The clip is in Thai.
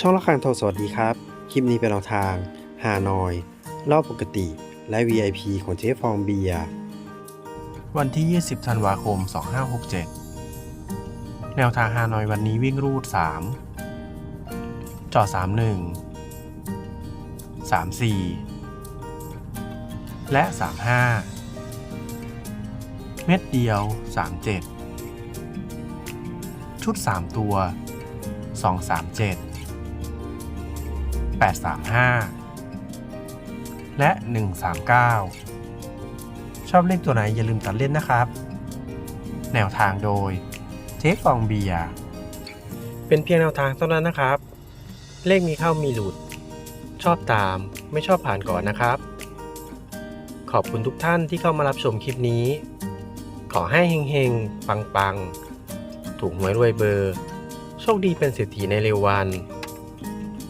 ช่องละครโทรสวัสดีครับ คลิปนี้เป็นแนวทางฮานอย รอบปกติ และ VIP ของเจ๊ฟองเบีย วันที่ 20 ธันวาคม 2567 แนวทางฮานอยวันนี้วิ่งรูด 3 จอ31 34 และ 35 เม็ดเดียว 37 ชุด 3 ตัว 237 835 และ 139 ชอบเล่นตัวไหนอย่าลืมตัดเล่นนะครับ แนวทางโดยเจ๊ฟองเบียร์เป็นเพียงแนวทางเท่านั้นนะครับ เลขมีเข้ามีหลุด ชอบตามไม่ชอบผ่านก่อนนะครับ ขอบคุณทุกท่านที่เข้ามารับชมคลิปนี้ ขอให้เฮงๆ ปังๆ ถูกหวยรวยเบอร์ โชคดีเป็นเศรษฐีในเร็ววัน